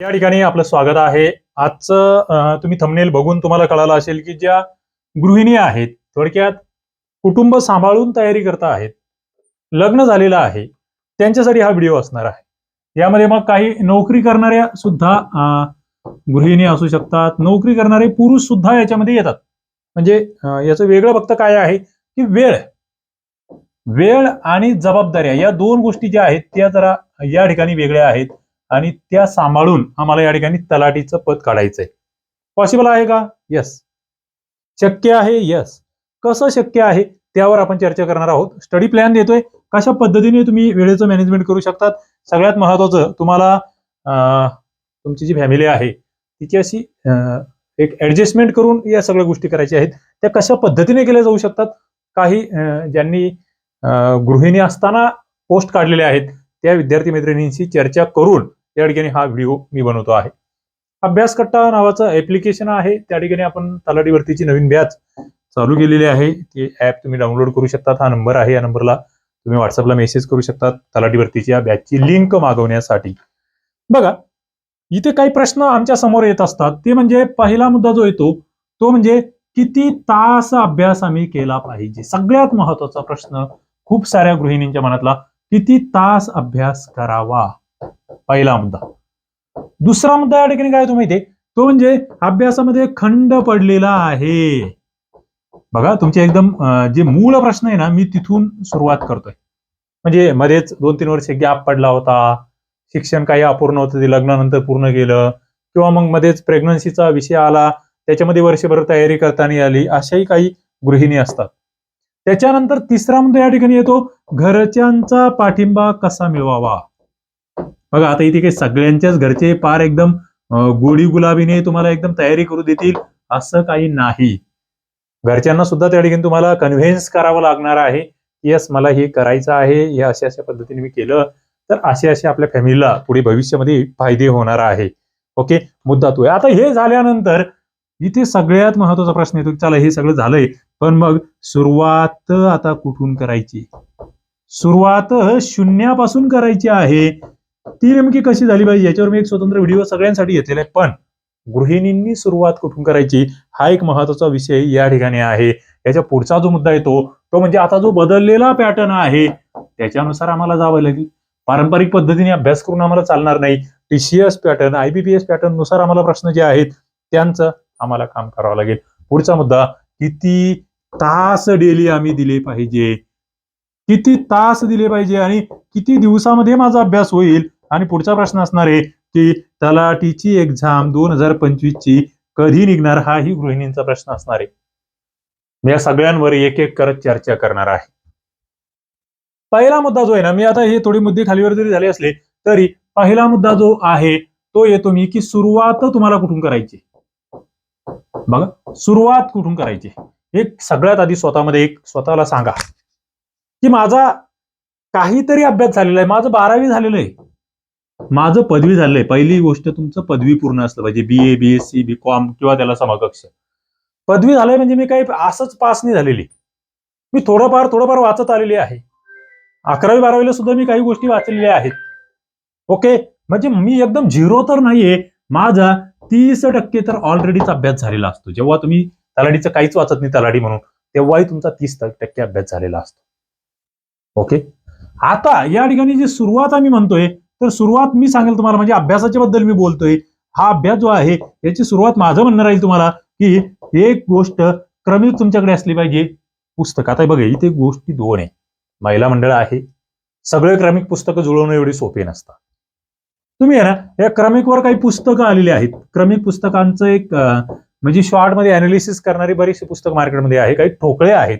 या ठिकाणी आपलं स्वागत आहे. आजचं तुम्ही थंबनेल बघून तुम्हाला कळालं असेल की ज्या गृहिणी आहेत थोडक्यात कुटुंब सांभाळून तयारी करता आहेत लग्न झालेलं आहे त्यांच्यासाठी हा व्हिडिओ असणार आहे. यामध्ये मग काही नोकरी करणाऱ्या सुद्धा गृहिणी असू शकतात. नोकरी करणारे पुरुष सुद्धा याच्यामध्ये येतात. म्हणजे याचं वेगळं फक्त काय आहे की वेळ. वेळ आणि जबाबदाऱ्या या दोन गोष्टी ज्या आहेत त्या जरा या ठिकाणी वेगळ्या आहेत. आणि त्या सांभाळून आम्हाला या ठिकाणी तलाठीचं पद काढायचंय. पॉसिबल आहे का? यस शक्य आहे? यस कसं शक्य आहे? त्यावर आपण चर्चा करणार आहोत. स्टडी प्लॅन देतोय. कशा पद्धतीने तुम्ही वेळेचं मॅनेजमेंट करू शकतात? सगळ्यात महत्वाचं तुम्हाला तुमची जी फॅमिली आहे तिची अशी एक ऍडजस्टमेंट करून या सगळ्या गोष्टी करायच्या आहेत. त्या कशा पद्धतीने केल्या जाऊ शकतात? काही ज्यांनी गृहिणी असताना पोस्ट काढलेल्या आहेत त्या विद्यार्थी मैत्रिणींशी चर्चा करून या ठिकाणी हा व्हिडिओ मी बनवतो आहे. अभ्यास कट्टा नावाचं ऍप्लिकेशन आहे. त्या ठिकाणी आपण तलाठी भरतीची नवीन बॅच चालू केलेली आहे. ते ऍप तुम्ही डाउनलोड करू शकतात. हा नंबर आहे. या नंबरला तुम्ही व्हॉट्सअपला मेसेज करू शकतात. तलाठी भरतीची या बॅचची लिंक मागवण्यासाठी. बघा इथे काही प्रश्न आमच्यासमोर येत असतात. ते म्हणजे पहिला मुद्दा जो येतो तो म्हणजे किती तास अभ्यास आम्ही केला पाहिजे? सगळ्यात महत्त्वाचा प्रश्न खूप साऱ्या गृहिणींच्या मनातला किती तास अभ्यास करावा? पहिला मुद्दा. दुसरा मुद्दा या ठिकाणी काय होतो माहितीये तो म्हणजे अभ्यासामध्ये खंड पडलेला आहे. बघा तुमचे एकदम जे मूळ प्रश्न आहे ना मी तिथून सुरुवात करतोय. म्हणजे मध्येच दोन तीन वर्ष गॅप पडला होता. शिक्षण काही अपूर्ण होतं ते लग्नानंतर पूर्ण केलं किंवा मग मध्येच प्रेग्नन्सीचा विषय आला. त्याच्यामध्ये वर्षभर तयारी करताना आली. अशाही काही गृहिणी असतात. त्याच्यानंतर तिसरा मुद्दा या ठिकाणी येतो. घरच्यांचा पाठिंबा कसा मिळवावा? बघा आता इथे काही सगळ्यांच्याच घरचे पार एकदम गोडी गुलाबीने तुम्हाला एकदम तयारी करू देतील असं काही नाही. घरच्यांना सुद्धा त्या ठिकाणी तुम्हाला कन्व्हिन्स करावं लागणार आहे येस मला हे करायचं आहे हे अशा अशा पद्धतीने मी केलं तर असे असे आपल्या फॅमिलीला पुढे भविष्यामध्ये फायदे होणार आहे. ओके मुद्दा तो आहे. आता हे झाल्यानंतर इथे सगळ्यात महत्त्वाचा प्रश्न येतो की चला हे सगळं झालंय पण मग सुरुवात आता कुठून करायची? सुरुवात शून्यापासून करायची आहे ती नेमकी कशी झाली पाहिजे? याच्यावर मी एक स्वतंत्र व्हिडिओ सगळ्यांसाठी घेतलेला आहे. पण गृहिणींनी सुरुवात कुठून करायची? हा एक महत्त्वाचा विषय या ठिकाणी आहे. याच्या पुढचा जो मुद्दा येतो तो म्हणजे आता जो बदललेला पॅटर्न आहे त्याच्यानुसार आम्हाला जावं लागेल. पारंपरिक पद्धतीने अभ्यास करून आम्हाला चालणार नाही. टीसीएस पॅटर्न आयबीपीएस पॅटर्ननुसार आम्हाला प्रश्न जे आहेत त्यांचं आम्हाला काम करावं लागेल. पुढचा मुद्दा किती तास डेली आम्ही दिले पाहिजे? किती तास दिले पाहिजे? आणि किती दिवसामध्ये माझा अभ्यास होईल? आणि पुढचा प्रश्न असणार आहे की तलाटीची एक्झाम दोन हजार पंचवीस ची कधी निघणार? हाही गृहिणींचा प्रश्न असणार आहे. मी या सगळ्यांवर एक एक करत चर्चा करणार आहे. पहिला मुद्दा जो आहे ना मी आता हे थोडी मुद्दे खालीवर जरी झाले असले तरी पहिला मुद्दा जो आहे तो येतो मी की सुरुवात तुम्हाला कुठून करायची? बघा सुरुवात कुठून करायची? एक सगळ्यात आधी स्वतःमध्ये एक स्वतःला सांगा. की माझा काहीतरी अभ्यास झालेला आहे माझं बारावी झालेलं आहे. माझं पदवी झालंय. पहिली गोष्ट तुमचं पदवी पूर्ण असलं पाहिजे. B A B S C B com किंवा त्याला समकक्ष. पदवी झालंय म्हणजे मी काही असंच पास नाही झालेली. मी थोडंफार थोडंफार वाचत आलेली आहे. अकरावी बारावीला सुद्धा मी काही गोष्टी वाचलेल्या आहेत. ओके? म्हणजे मी एकदम झिरो तर नाहीये. माझा तीस टक्के तर ऑलरेडीच अभ्यास झालेला असतो. जेव्हा तुम्ही तलाडीचं काहीच वाचत नाही तलाडी म्हणून तेव्हाही तुमचा तीस टक्के अभ्यास झालेला असतो. ओके? आता या ठिकाणी जी सुरुवात आम्ही म्हणतोय तर सुरुवात मी सांगेल तुम्हाला म्हणजे अभ्यासाच्या बद्दल मी बोलतोय. हा अभ्यास जो आहे याची सुरुवात माझं म्हणणं राहील तुम्हाला की एक गोष्ट क्रमिक तुमच्याकडे असली पाहिजे. पुस्तक. आता बघा इथे गोष्टी दोन आहे. महिला मंडळ आहे. सगळे क्रमिक पुस्तकं जुळवणं एवढी सोपे नसतात तुम्ही आहे ना या क्रमिकवर काही पुस्तकं आलेली आहेत. क्रमिक पुस्तकांचं एक म्हणजे शॉर्टमध्ये अनालिसिस करणारी बरीचशी पुस्तक मार्केटमध्ये आहे. काही ठोकळे आहेत.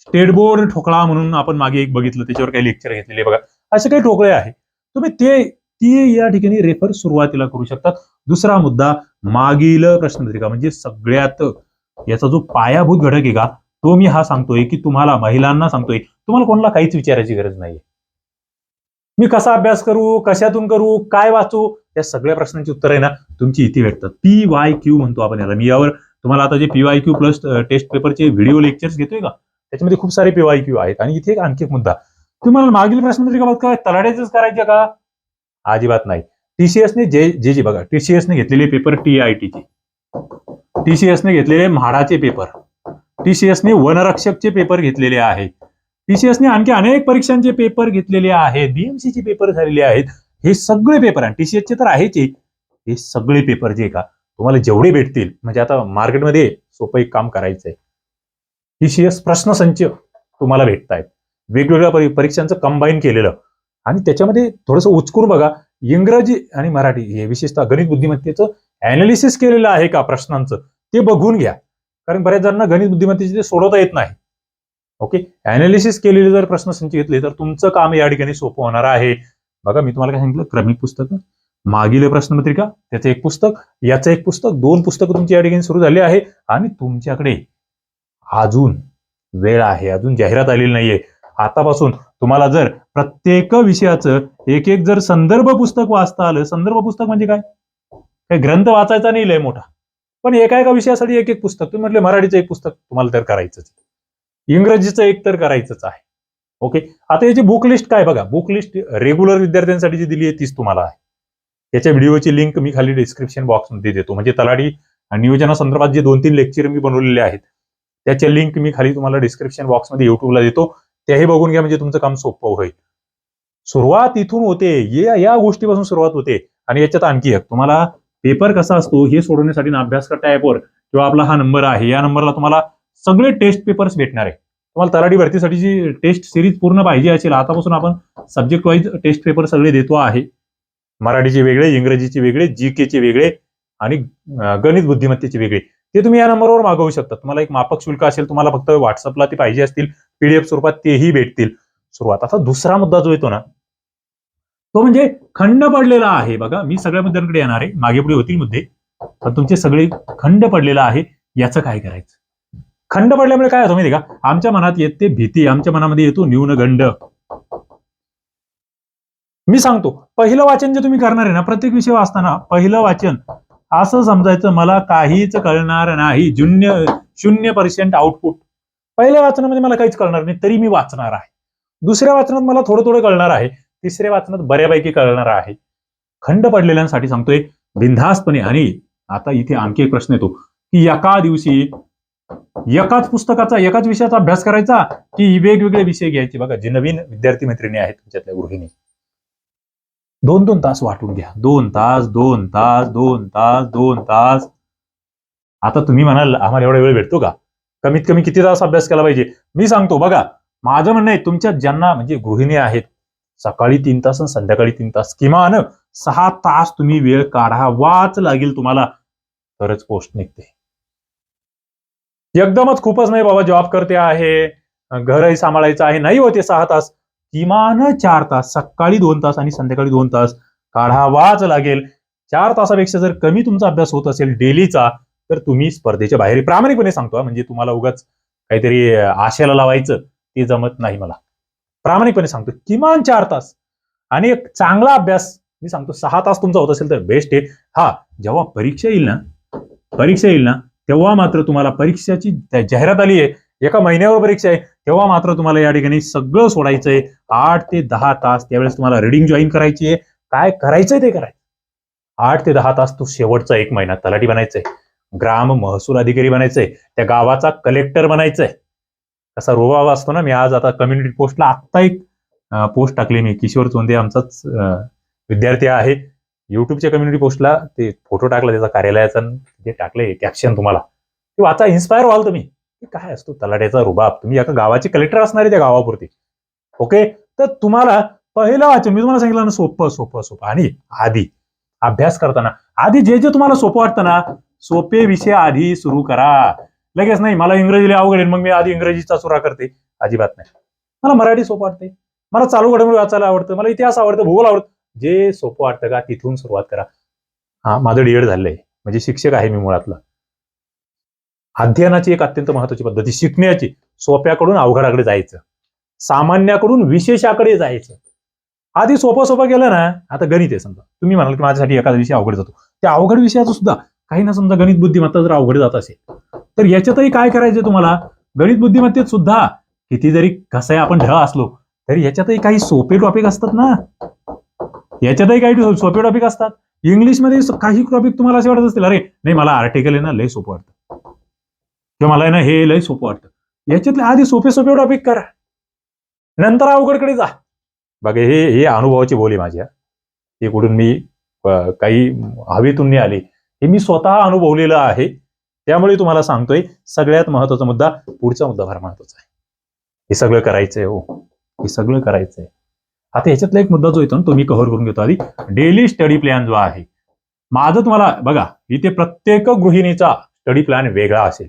स्टेट बोर्ड ठोकळा म्हणून आपण मागे एक बघितलं त्याच्यावर काही लेक्चर घेतलेले बघा. असे काही ठोकळे आहे तुम्ही ते ती या ठिकाणी रेफर सुरुवातीला करू शकतात. दुसरा मुद्दा मागील प्रश्नपत्रिका म्हणजे सगळ्यात याचा जो पायाभूत घटक आहे का तो मी हा सांगतोय की तुम्हाला महिलांना सांगतोय. तुम्हाला कोणाला काहीच विचारायची गरज नाही मी कसा अभ्यास करू कशातून करू काय वाचू या सगळ्या प्रश्नांची उत्तर आहे ना तुमची इथे भेटतात. पी वाय क्यू म्हणतो आपण याला. मी यावर तुम्हाला आता J P Y Q plus test पेपरचे व्हिडिओ लेक्चर्स घेतोय का त्याच्यामध्ये खूप सारे पी वाय क्यू आहेत. आणि इथे एक आणखी एक मुद्दा. तुम्हाला मागील प्रश्नपत्रिका काय तलाड्याच करायचे का? अजिबात नाही. टीसीएसने जे जे जे बघा टीसीएसने घेतलेले पेपर टी आय टीचे टीसीएसने घेतलेले म्हाडाचे पेपर. टीसीएसने वनरक्षकचे पेपर घेतलेले आहेत. टीसीएसने आणखी अनेक परीक्षांचे पेपर घेतलेले आहेत. बीएमसीचे पेपर झालेले आहेत. हे सगळे पेपर आणि टीसीएसचे तर आहेच हे सगळे पेपर जे का तुम्हाला जेवढे भेटतील म्हणजे आता मार्केटमध्ये सोपं एक काम करायचं आहे टीसीएस प्रश्नसंच तुम्हाला भेटतायत. वेगवेगळ्या परी- परीक्षांचं कंबाईन केलेलं. आणि त्याच्यामध्ये थोडंसं उचकून बघा इंग्रजी आणि मराठी हे विशेषतः गणित बुद्धिमत्तेचं अॅनालिसिस केलेलं आहे का प्रश्नांचं ते बघून घ्या. कारण बऱ्याच जणांना गणित बुद्धिमत्तेचे ते सोडवता येत नाही. ओके अॅनालिसिस केलेले जर प्रश्नसंच घेतले तर तुमचं काम या ठिकाणी सोपं होणार आहे. बघा मी तुम्हाला काय सांगितलं? क्रमिक पुस्तकं. मागील प्रश्नपत्रिका त्याचं एक पुस्तक याचं एक पुस्तक दोन पुस्तकं तुमची या ठिकाणी सुरू झाली आहे. आणि तुमच्याकडे अजून वेळ आहे अजून जाहिरात आलेली नाहीये. आतापासून तुम्हाला जर प्रत्येक विषयाचं एक एक जर संदर्भ पुस्तक वाचता आलं संदर्भ पुस्तक म्हणजे काय? काही ग्रंथ वाचायचा नाही लय मोठा. पण एका एका विषयासाठी एक एक पुस्तक तुम्ही म्हटले मराठीचं एक पुस्तक तुम्हाला तर करायचंच इंग्रजीचं एक तर करायचंच आहे. ओके? आता याची बुक लिस्ट काय बघा? बुक लिस्ट रेग्युलर विद्यार्थ्यांसाठी जी दिली आहे तीच तुम्हाला आहे. त्याच्या व्हिडिओची लिंक मी खाली डिस्क्रिप्शन बॉक्समध्ये देतो. म्हणजे तलाठी नियोजनासंदर्भात जे दोन तीन लेक्चर मी बनवलेले आहेत त्याच्या लिंक मी खाली तुम्हाला डिस्क्रिप्शन बॉक्समध्ये युट्यूबला देतो. त्याही बघून घ्या म्हणजे तुमचं काम सोपं होईल. सुरुवात इथून होते. या या गोष्टीपासून सुरुवात होते. आणि याच्यात आणखी एक तुम्हाला पेपर कसा असतो हे सोडवण्यासाठी ना अभ्यास करता ॲपवर किंवा आपला हा नंबर आहे या नंबरला तुम्हाला सगळे टेस्ट पेपर्स भेटणार आहे. तुम्हाला तलाठी भरतीसाठी जी टेस्ट सिरीज पूर्ण पाहिजे असेल आतापासून आपण सब्जेक्ट वाईज टेस्ट पेपर सगळे देतो आहे. मराठीचे वेगळे इंग्रजीचे वेगळे जी केचे वेगळे आणि गणित बुद्धिमत्तेचे वेगळे. ते तुम्ही या नंबरवर मागवू शकता तुम्हाला एक मापक शुल्क असेल तुम्हाला फक्त व्हॉट्सअपला ते पाहिजे असतील पीडीएफ स्वरूपात तेही भेटतील. सुरुवात आता दुसरा मुद्दा जो येतो ना तो म्हणजे खंड पडलेला आहे. बघा मी सगळ्या मुद्द्यांकडे येणार आहे. मागे पुढे होतील मुद्दे. पण तुमचे सगळे खंड पडलेला आहे याचं काय करायचं? खंड पडल्यामुळे काय होतं माहिती का? आमच्या मनात येते भीती आमच्या मनामध्ये येतो न्यूनगंड. मी सांगतो पहिलं वाचन जे तुम्ही करणार आहे ना प्रत्येक विषय वाचताना पहिलं वाचन असं समजायचं मला काहीच कळणार नाही. शून्य शून्य पर्सेंट आउटपुट पहिल्या वाचनामध्ये मला काहीच कळणार नाही तरी मी वाचणार आहे. दुसऱ्या वाचनात मला थोडं थोडं कळणार आहे. तिसऱ्या वाचनात बऱ्यापैकी कळणार आहे. खंड पडलेल्यांसाठी सांगतोय बिनधास्तपणे आणि आता इथे आणखी एक प्रश्न येतो की एका दिवशी एकाच पुस्तकाचा एकाच विषयाचा अभ्यास करायचा की वेगवेगळे विषय घ्यायचे? बघा जे नवीन विद्यार्थी मैत्रिणी आहेत तुमच्यातल्या गृहिणी. दोन दोन तास वाटून घ्या. दोन तास दोन तास दोन तास दोन तास. आता तुम्ही म्हणाल आम्हाला एवढा वेळ भेटतो का? कमीत कमी किती तास अभ्यास केला पाहिजे? मी सांगतो बघा माझं म्हणणं आहे तुमच्या ज्यांना म्हणजे गृहिणी आहेत सकाळी तीन तास आणि संध्याकाळी तीन तास किमान सहा तास तुम्ही वेळ काढावाच लागेल तुम्हाला. तरच पोस्ट निघते. एकदमच खूपच नाही बाबा जॉब करते आहे घरही सांभाळायचं आहे नाही होते सहा तास. किमान चार तास सकाळी दोन तास आणि संध्याकाळी दोन तास काढावाच लागेल. चार तासापेक्षा जर कमी तुमचा अभ्यास होत असेल डेलीचा तर तुम्ही स्पर्धेच्या बाहेर प्रामाणिकपणे सांगतो म्हणजे तुम्हाला उगाच काहीतरी आशेला लावायचं ते जमत नाही मला. प्रामाणिकपणे सांगतो किमान चार तास आणि एक चांगला अभ्यास मी सांगतो सहा तास तुमचा होत असेल तर बेस्ट आहे. हा जेव्हा परीक्षा येईल ना परीक्षा येईल ना तेव्हा मात्र तुम्हाला परीक्षाची जाहिरात आली आहे. एका महिन्यावर परीक्षा आहे. तेव्हा मात्र तुम्हाला या ठिकाणी सगळं सोडायचंय. आठ ते दहा तास त्यावेळेस तुम्हाला रिडिंग जॉईन करायची आहे. काय करायचंय ते करायचं. आठ ते दहा तास तो शेवटचा एक महिना तलाठी बनायचंय. ग्राम महसूल अधिकारी बनायचंय. त्या गावाचा कलेक्टर बनायचंय. असा रोबावा असतो ना. मी आज आता कम्युनिटी पोस्टला आत्ता एक पोस्ट टाकली मी. किशोर चोंदे आमचाच विद्यार्थी आहे. युट्यूबच्या कम्युनिटी पोस्टला ते फोटो टाकला. त्याचा कार्यालयाचा ते टाकले कॅप्शन तुम्हाला. ते वाचा इन्स्पायर व्हाल तुम्ही. काय असतो? तलाट्याचा रुबाब. तुम्ही एका गावाचे कलेक्टर असणारे त्या गावापुरती. ओके तर तुम्हाला पहिलं वाचन मी तुम्हाला सांगितलं ना सोपं सोपं सोपं. आणि आधी. अभ्यास करताना. आधी जे जे तुम्हाला सोपं वाटतं ना सोपे विषय आधी सुरू करा. लगेच नाही मला इंग्रजीला अवघड आहे मग मी आधी इंग्रजीचा सुरा करते. अजिबात नाही. मला मराठी सोपं वाटते मला चालू घडामोडी वाचायला आवडतं. मला इतिहास आवडतं भूगोल आवडतं. जे सोपं वाटतं का तिथून सुरुवात करा. हा माझं डीएड झालंय. म्हणजे शिक्षक आहे मी मुळातला. अध्ययनाची एक अत्यंत महत्वाची पद्धती शिकण्याची सोप्याकडून अवघडाकडे जायचं. सामान्याकडून विशेषाकडे जायचं. आधी सोपं सोपं गेलं ना आता गणित आहे समजा. तुम्ही म्हणाल की माझ्यासाठी एखादा विषय अवघड जातो. त्या अवघड विषयाचं सुद्धा काही ना समजा गणित बुद्धिमत्ता जर अवघड जात असेल तर याच्यातही काय करायचं तुम्हाला? गणित बुद्धिमत्तेत सुद्धा किती जरी कसं आहे आपण ढळ असलो तरी याच्यातही काही सोपे टॉपिक असतात ना. याच्यातही काही सोपे टॉपिक असतात. इंग्लिशमध्ये काही टॉपिक तुम्हाला असे वाटत असतील अरे नाही मला आर्टिकल आहे ना लय सोपं वाटतं. किंवा मला आहे ना हे लय सोपं वाटतं. याच्यातले आधी सोपे सोपे टॉपिक करा. नंतर अवघडकडे जा. बघा हे हे अनुभवाची बोली माझ्या हे. कुठून मी काही हवेतून नाही आली. हे मी स्वतः अनुभवलेलं आहे. त्यामुळे तुम्हाला सांगतोय सगळ्यात महत्त्वाचा मुद्दा पुढचा मुद्दा फार महत्त्वाचा आहे. हे सगळं करायचंय हो. हे सगळं करायचंय. आता ह्याच्यातला एक मुद्दा जो येतो ना तो मी कव्हर करून घेतो आधी. डेली स्टडी प्लॅन जो आहे. माझं तुम्हाला बघा इथे प्रत्येक गृहिणीचा स्टडी प्लॅन वेगळा असेल.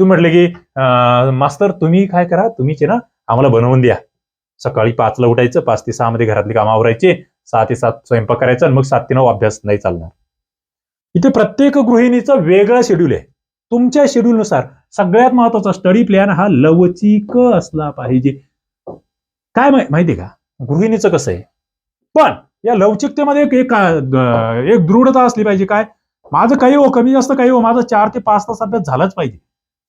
तुम्ही म्हटले की मास्तर तुम्ही काय करा तुम्हीच ना आम्हाला बनवून द्या. सकाळी पाचला उठायचं पाच ते सहा मध्ये घरातली कामं आवरायचे सहा ते सात स्वयंपाक करायचा आणि मग सात ते नऊ अभ्यास नाही चालणार. इथे प्रत्येक गृहिणीचं वेगळं शेड्यूल आहे. तुमच्या शेड्यूलनुसार सगळ्यात महत्त्वाचा स्टडी प्लॅन हा लवचिक असला पाहिजे. काय माहिती माहितीये का? गृहिणीचं कसं आहे? पण या लवचिकतेमध्ये एक एक एक दृढता असली पाहिजे. काय? माझं काही हो कमी जास्त काही हो माझं चार ते पाच तास अभ्यास झालाच पाहिजे.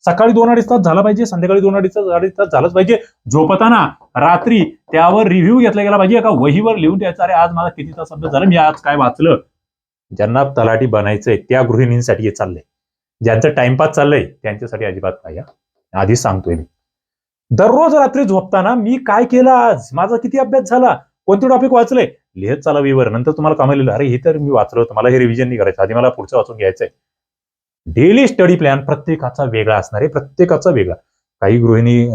सकाळी दोन अडीच तास झाला पाहिजे संध्याकाळी दोन अडीच तास अडीच तास झालाच पाहिजे. झोपताना रात्री त्यावर रिव्ह्यू घेतला गेला पाहिजे एका वहीवर लिहून द्यायचं अरे आज मला किती तास अभ्यास झाला मी आज काय वाचलं? ज्यांना तलाठी बनायचंय त्या गृहिणींसाठी हे चाललंय. ज्यांचं टाइमपास चाललंय त्यांच्यासाठी अजिबात नाही आधी आधीच सांगतोय मी. दररोज रात्री झोपताना मी काय केलं आज? माझा किती अभ्यास झाला? कोणते टॉपिक वाचले? लिहत चाला वीवर नंतर तुम्हाला कामाला लिहिलं अरे हे तर मी वाचलं होतं. मला हे रिव्हिजन नाही करायचं. आधी मला पुढचं वाचून घ्यायचंय. डेली स्टडी प्लॅन प्रत्येकाचा वेगळा असणार आहे प्रत्येकाचा वेगळा. काही गृहिणी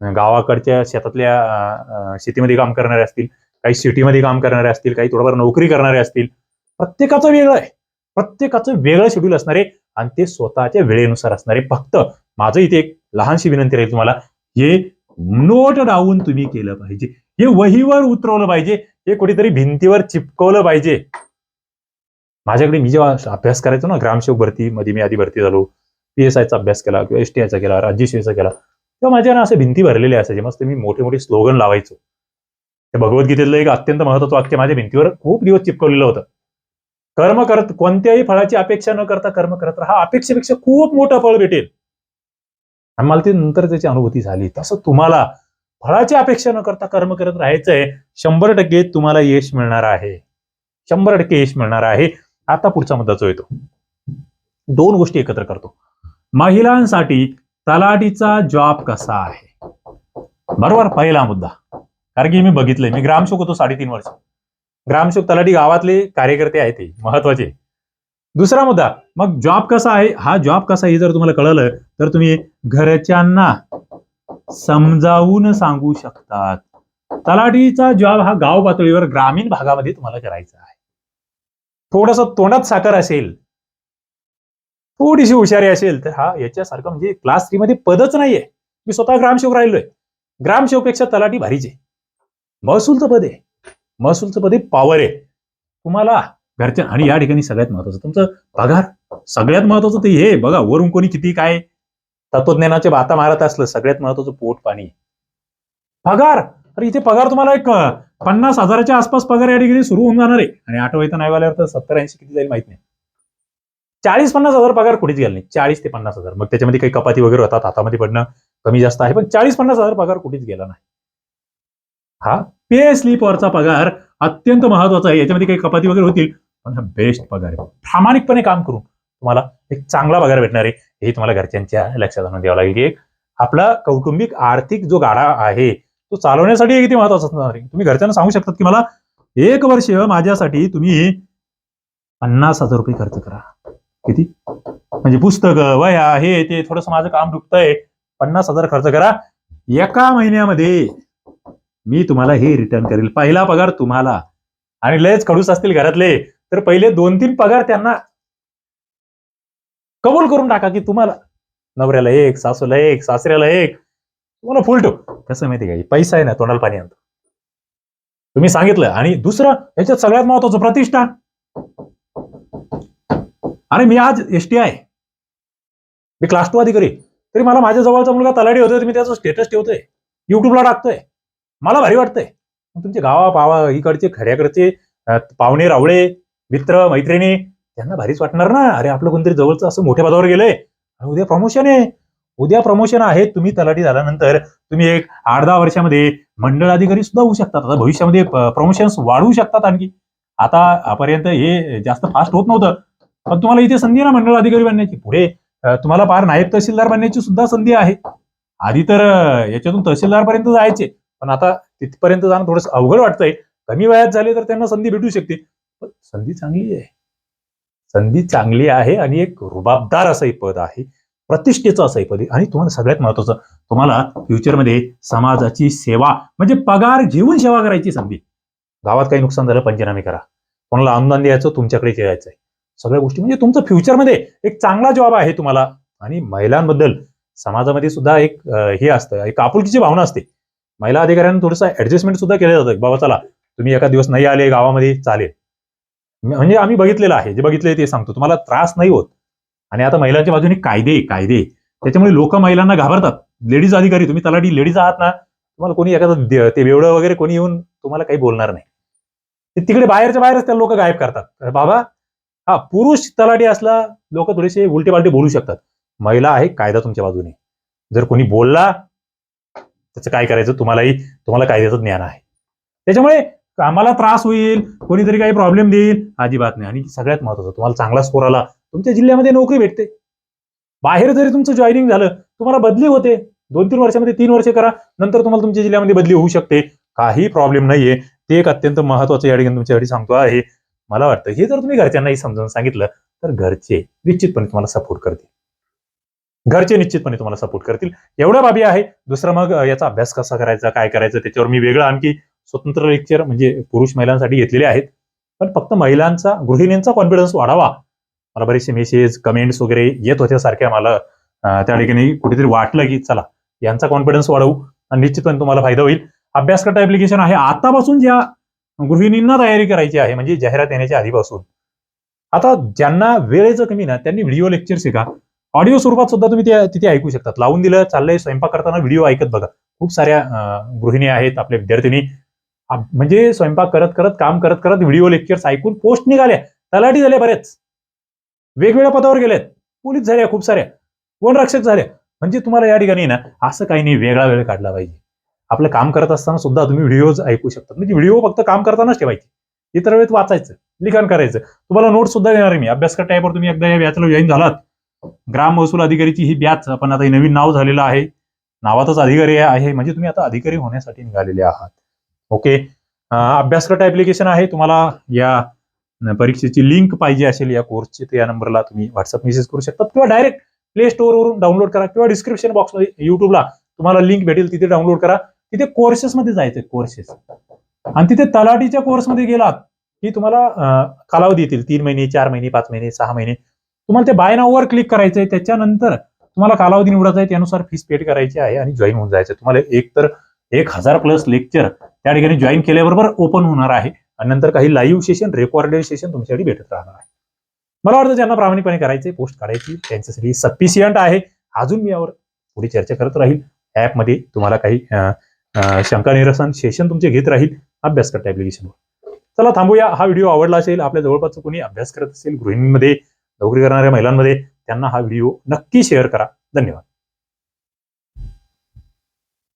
गावाकडच्या शेतातल्या शेतीमध्ये काम करणारे असतील काही सिटीमध्ये काम करणारे असतील काही थोडंफार नोकरी करणारे असतील प्रत्येकाचं वेगळं आहे. प्रत्येकाचं वेगळं शेड्यूल असणार आहे आणि ते स्वतःच्या वेळेनुसार असणार आहे. फक्त माझं इथे एक लहानशी विनंती राहील तुम्हाला हे नोट डाऊन तुम्ही केलं पाहिजे. हे वहीवर उतरवलं पाहिजे. हे कुठेतरी भिंतीवर चिपकवलं पाहिजे. माझ्याकडे मी जेव्हा अभ्यास करायचो ना ग्रामसेवक भरती मध्ये मी आधी भरती झालो पी एस आयचा अभ्यास केला किंवा एस टी आयचा केला राज्यसेवेचा केला तेव्हा माझ्या ना असे भिंती भरलेले असायचे मस्त मी मोठे मोठे स्लोगन लावायचो. त्या भगवद्गीतेतलं एक अत्यंत महत्वाचं वाक्य माझ्या भिंतीवर खूप दिवस चिपकवलेलं होतं. कर्म करत कोणत्याही फळाची अपेक्षा न करता कर्म करत राहा. अपेक्षेपेक्षा खूप मोठं फळ भेटेल. आणि मला ती नंतर त्याची अनुभूती झाली. तसं तुम्हाला फळाची अपेक्षा न करता कर्म करत राहायचंय शंभर टक्के तुम्हाला यश मिळणार आहे. शंभर टक्के यश मिळणार आहे. आता पुढचा मुद्दा जो येतो. दोन गोष्टी एकत्र करतो. महिलांसाठी तलाठीचा जॉब कसा आहे? बरोबर पहिला मुद्दा. कारण की मी बघितलंय मी ग्रामशोक होतो साडेतीन वर्ष. ग्रामशोक तलाठी गावातले कार्यकर्ते आहेत ते महत्त्वाचे. दुसरा मुद्दा मग जॉब कसा आहे? हा जॉब कसा आहे जर तुम्हाला कळलं तर तुम्ही घरच्यांना समजावून सांगू शकतात. तलाठीचा जॉब हा गाव पातळीवर ग्रामीण भागामध्ये तुम्हाला करायचा आहे. थोडस तोंडात साखर असेल थोडीशी हुशारी असेल तर हा याच्यासारखं म्हणजे क्लास थ्री मध्ये पदच नाहीये. मी स्वतः ग्रामसेवक राहिलोय. ग्रामसेवकपेक्षा तलाठी भारीचे महसूलचं पद आहे. महसूलचं पद आहे पॉवर आहे. तुम्हाला घरच्या आणि या ठिकाणी सगळ्यात महत्वाचं तुमचं पगार सगळ्यात महत्वाचं ते हे. बघा वरून कोणी किती काय तत्वज्ञानाचे बाता मारत असलं सगळ्यात महत्वाचं पोट पाणी पगार! अरे इथे पगार तुम्हाला एक पन्नास हजाराच्या आसपास पगार या ठिकाणी सुरू होऊन जाणार आहे. आणि आठ येतं नाही तर सत्तर ऐंशी किती जाईल माहीत नाही. चाळीस पन्नास हजार पगार कुठेच गेला नाही. चाळीस ते पन्नास हजार. मग त्याच्यामध्ये काही कपाती वगैरे होतात हातामध्ये पडणं कमी जास्त आहे पण चाळीस पन्नास हजार पगार कुठेच गेला नाही. हा? पे स्लीपवरचा पगार अत्यंत महत्त्वाचा आहे. याच्यामध्ये काही कपाती वगैरे होतील पण हा बेस्ट पगार आहे. प्रामाणिकपणे काम करून तुम्हाला एक चांगला पगार भेटणार आहे. हे तुम्हाला घरच्यांच्या लक्षात आणून द्यावं लागेल. की एक आपला कौटुंबिक आर्थिक जो गाडा आहे तो चालवण्यासाठी किती महत्त्वाचा असणार आहे? तुम्ही घरच्यांना सांगू शकतात की मला एक वर्ष माझ्यासाठी तुम्ही पन्नास हजार रुपये खर्च करा. किती? म्हणजे पुस्तक वया हे ते थोडस माझं काम दुखतंय. पन्नास हजार खर्च करा. एका महिन्यामध्ये मी तुम्हाला हे रिटर्न करेल. पहिला पगार तुम्हाला. आणि लयच खडूस असतील घरातले. तर पहिले दोन तीन पगार त्यांना कबूल करून टाका की तुम्हाला नवऱ्याला एक सासूला एक सासऱ्याला एक तुम्हाला फुल ठेव. कसं माहिती का? पैसा आहे ना तोंडाला पाणी आणतो. तुम्ही सांगितलं आणि दुसरं याच्यात सगळ्यात महत्वाचं प्रतिष्ठा. अरे मी आज एसटी आहे मी क्लास टू अधिकारी. तरी मला माझ्या जवळचा मुलगा तलाडी होतोय मी त्याचं स्टेटस ठेवतोय. युट्यूबला टाकतोय. मला भारी वाटतंय. मग तुमचे गावा पावा इकडचे खड्याकडचे पाहुणे रावळे मित्र मैत्रिणी त्यांना भारीच वाटणार ना? अरे आपलं कोणतरी जवळचं असं मोठ्या पदावर गेलंय. आणि उद्या प्रमोशन आहे. उद्या प्रमोशन आहे तुम्ही तलाठी झाल्यानंतर तुम्ही एक आठ दहा वर्षामध्ये मंडळ अधिकारी सुद्धा होऊ शकतात. आता भविष्यामध्ये प्रमोशन वाढवू शकतात आणखी. आता पर्यंत हे जास्त फास्ट होत नव्हतं. पण तुम्हाला इथे संधी ना मंडळ अधिकारी बनण्याची? पुढे तुम्हाला पार नायब तहसीलदार बनण्याची सुद्धा संधी आहे. आधी तर याच्यातून तहसीलदार पर्यंत जायचे. पण आता तिथपर्यंत जाणं थोडंसं अवघड वाटतंय. कमी वयात झाले तर त्यांना संधी भेटू शकते. पण संधी चांगली आहे. संधी चांगली आहे आणि एक रुबाबदार असं हे पद आहे. प्रतिष्ठेचं असं पद आणि तुम्हाला सगळ्यात महत्वाचं तुम्हाला फ्युचरमध्ये समाजाची सेवा म्हणजे पगार घेऊन सेवा करायची संधी. गावात काही नुकसान झालं पंचनामे करा. कोणाला अनुदान द्यायचं तुमच्याकडे खेळायचं आहे. सगळ्या गोष्टी म्हणजे तुमचं फ्युचरमध्ये एक चांगला जॉब आहे तुम्हाला. आणि महिलांबद्दल समाजामध्ये सुद्धा एक हे असतं एक आपुलकीची भावना असते. महिला अधिकाऱ्यांना थोडंसं ऍडजस्टमेंट सुद्धा केलं जातं. बाबा चला तुम्ही एका दिवस नाही आले गावामध्ये चालेल. म्हणजे आम्ही बघितलेलं आहे जे बघितले ते सांगतो. तुम्हाला त्रास नाही होत. आणि आता महिलांच्या बाजूने कायदे कायदे त्याच्यामुळे लोक महिलांना घाबरतात. लेडीज अधिकारी तुम्ही तलाठी लेडीज आहात ना तुम्हाला कोणी एखादं ते वेवळं वगैरे कोणी येऊन तुम्हाला काही बोलणार नाही. ते तिकडे बाहेरच्या बाहेरच त्या लोक गायब करतात. बाबा हा पुरुष तलाठी असला लोक थोडेसे उलटे पालटे बोलू शकतात. महिला आहे कायदा तुमच्या बाजूने. जर कोणी बोलला त्याचं काय करायचं? तुम्हालाही तुम्हाला कायद्याचं ज्ञान आहे. त्याच्यामुळे आम्हाला त्रास होईल कोणीतरी काही प्रॉब्लेम देईल अजिबात नाही. आणि सगळ्यात महत्वाचं तुम्हाला चांगला स्कोर आला तुमच्या जिल्ह्यामध्ये नोकरी भेटते. बाहेर जरी तुमचं जॉईनिंग झालं तुम्हाला बदली होते. दोन तीन वर्षामध्ये तीन वर्ष करा नंतर तुम्हाला तुमच्या जिल्ह्यामध्ये बदली होऊ शकते. काही प्रॉब्लेम नाहीये. ते एक अत्यंत महत्वाचं या ठिकाणी तुमच्यासाठी सांगतो आहे. मला वाटतं हे जर तुम्ही घरच्यांनाही समजावून सांगितलं तर घरचे निश्चितपणे तुम्हाला सपोर्ट करतील. घरचे निश्चितपणे तुम्हाला सपोर्ट करतील. एवढ्या बाबी आहे. दुसरा मग याचा अभ्यास कसा करायचा काय करायचं त्याच्यावर मी वेगळं आणखी स्वतंत्र लेक्चर म्हणजे पुरुष महिलांसाठी घेतलेले आहेत. पण फक्त महिलांचा गृहिणींचा कॉन्फिडन्स वाढावा. मला बरेचसे मेसेज कमेंट्स वगैरे येत होत्या सारख्या मला. त्या ठिकाणी कुठेतरी वाटलं की चला यांचा कॉन्फिडन्स वाढवू. आणि निश्चितपणे तुम्हाला फायदा होईल. अभ्यासकर्ता ऍप्लिकेशन आहे. आतापासून ज्या गृहिणींना तयारी करायची आहे म्हणजे जाहिरात येण्याच्या आधीपासून. आता ज्यांना वेळेचं कमी ना त्यांनी व्हिडिओ लेक्चर शिका. ऑडिओ स्वरूपात सुद्धा तुम्ही त्या तिथे ऐकू शकतात. लावून दिलं चाललंय स्वयंपाक करताना व्हिडिओ ऐकत बघा. खूप साऱ्या गृहिणी आहेत आपल्या विद्यार्थिनी. म्हणजे स्वयंपाक करत करत काम करत करत व्हिडिओ लेक्चर्स ऐकून पोस्ट निघाल्या. तलाठी झाले बरेच वेगवेगळ्या पदावर गेलेत. पोलीस झाल्या खूप साऱ्या वनरक्षक झाल्या म्हणजे तुम्हाला या ठिकाणी ना असं काही नाही वेगळा वेळ काढला पाहिजे. आपलं काम करत असताना सुद्धा तुम्ही व्हिडिओज ऐकू शकता. म्हणजे व्हिडिओ फक्त काम करतानाच ठेवायचे. इतर वेळेत वाचायचं लिखाण करायचं. तुम्हाला नोट सुद्धा देणार आहे मी. अभ्यासकर टाईपवर तुम्ही एकदा या बॅचला जॉईन झालात. ग्राम महसूल अधिकारीची ही बॅच आपण आता नवीन नाव झालेलं आहे. नावातच अधिकारी आहे. म्हणजे तुम्ही आता अधिकारी होण्यासाठी निघालेले आहात. ओके अं, ऍप्लिकेशन आहे. तुम्हाला या परीक्षेची लिंक पाहिजे असेल या कोर्सची तर या नंबरला तुम्ही व्हॉट्सअप मेसेज करू शकता. किंवा डायरेक्ट प्ले स्टोअरवरून डाउनलोड करा किंवा डिस्क्रिप्शन बॉक्समध्ये युट्यूबला तुम्हाला लिंक भेटेल तिथे डाउनलोड करा. तिथे कोर्सेसमध्ये जायचं कोर्सेस आणि तिथे तलाठीच्या कोर्समध्ये गेलात की तुम्हाला कालावधी येतील तीन महिने चार महिने पाच महिने सहा महिने. तुम्हाला ते बाय नाववर क्लिक करायचं आहे त्याच्यानंतर तुम्हाला कालावधी निवडायचा आहे त्यानुसार फीस पेड करायची आहे आणि जॉईन होऊन जायचं तुम्हाला एक तर एक हजार प्लस लेक्चर त्या ठिकाणी जॉईन केल्याबरोबर ओपन होणार आहे. आणि नंतर काही लाईव्ह सेशन रेकॉर्डेड सेशन तुमच्यासाठी भेटत राहणार आहे. मला वाटतं ज्यांना प्रामाणिकपणे करायचे पोस्ट काढायची त्यांच्यासाठी सफिशियंट आहे. अजून मी यावर पुढे चर्चा करत राहील. ऍपमध्ये तुम्हाला काही शंका निरसन सेशन तुमचे घेत राहील अभ्यास करता ऍप्लिकेशनवर चला थांबूया. हा व्हिडिओ आवडला असेल आपल्या जवळपास कोणी अभ्यास करत असेल गृहिणींमध्ये नोकरी करणाऱ्या महिलांमध्ये त्यांना हा व्हिडिओ नक्की शेअर करा. धन्यवाद.